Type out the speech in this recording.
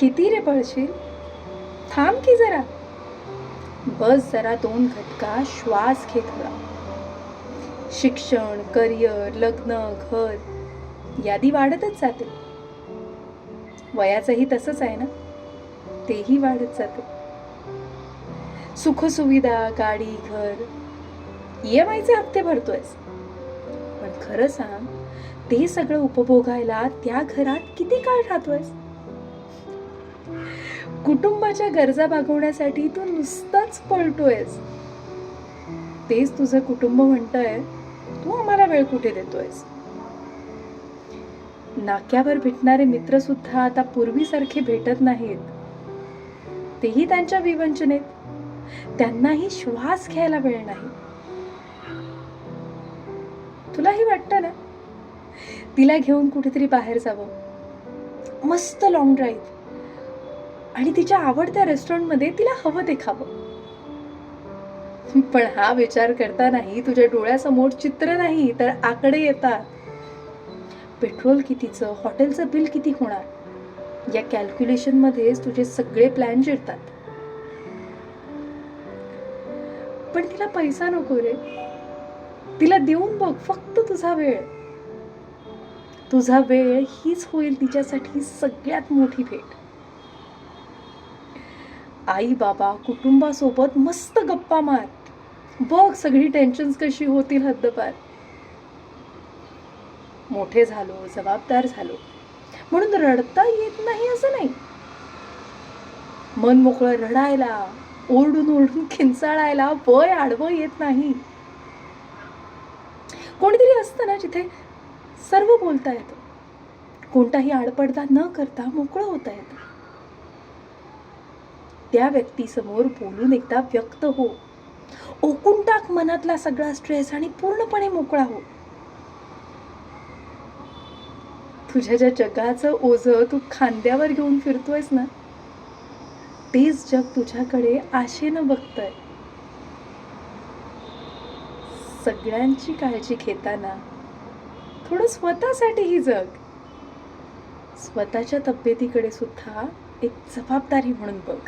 किती रे पळशील? थांब की जरा. बस जरा दोन घटका श्वास घे थोडा. शिक्षण करिअर लग्न घर यादी वाढतच जाते. वयाचंही तसंच आहे ना? तेही वाढत जाते. सुखसुविधा गाडी घर ई एम आयचे हप्ते भरतोयस. पण खरं सांग ते सगळं उपभोगायला त्या घरात किती काळ राहतोयस? कुटुंबाच्या गरजा भागवण्यासाठी तू नुसताच पळतोयस तेच तुझं कुटुंब म्हणतंय तू आम्हाला वेळ कुठे देतोयस? नाक्यावर भेटणारे मित्र सुद्धा आता पूर्वीसारखे भेटत नाहीत. तेही त्यांच्या विवंचनेत. त्यांनाही श्वास घ्यायला वेळ नाही. तुलाही वाटतं ना? तिला घेऊन कुठेतरी बाहेर जावं. मस्त लॉंग ड्राईव्ह आणि तिच्या आवडत्या रेस्टॉरंटमध्ये तिला हवं ते खावं. पण हा विचार करतानाही तुझ्या डोळ्यासमोर चित्र नाही तर आकडे येतात. पेट्रोल कितीचं हॉटेलचं बिल किती होणार? या कॅल्क्युलेशनमध्येच तुझे सगळे प्लॅन जिरतात पण तिला पैसा नको रे. तिला देऊन बघ फक्त तुझा वेळ. तुझा वेळ हीच होईल तिच्यासाठी सगळ्यात मोठी भेट. आई बाबा कुटुंबासोबत मस्त गप्पा मार. बघ सगळी टेन्शन्स कशी होतील हद्दपार. मोठे झालो जबाबदार झालो. म्हणून रडता येत नाही असं नाही. मन मोकळं रडायला ओरडून ओरडून खिंचाळायला वय आडवं येत नाही. कोणीतरी असतं ना जिथे सर्व बोलता येतं. कोणताही आडपडदा न करता मोकळं होता येतं. त्या व्यक्तीसमोर बोलून एकदा व्यक्त हो. ओकून टाक मनातला सगळा स्ट्रेस आणि पूर्णपणे मोकळा हो. तुझ्या ज्या जगाचं ओझं तू खांद्यावर घेऊन फिरतोयस ना तेच जग तुझ्याकडे आशेनं बघतंय. सगळ्यांची काळजी घेताना थोडं स्वतःसाठीही जग. स्वतःच्या तब्येतीकडे सुद्धा एक जबाबदारी म्हणून बघ.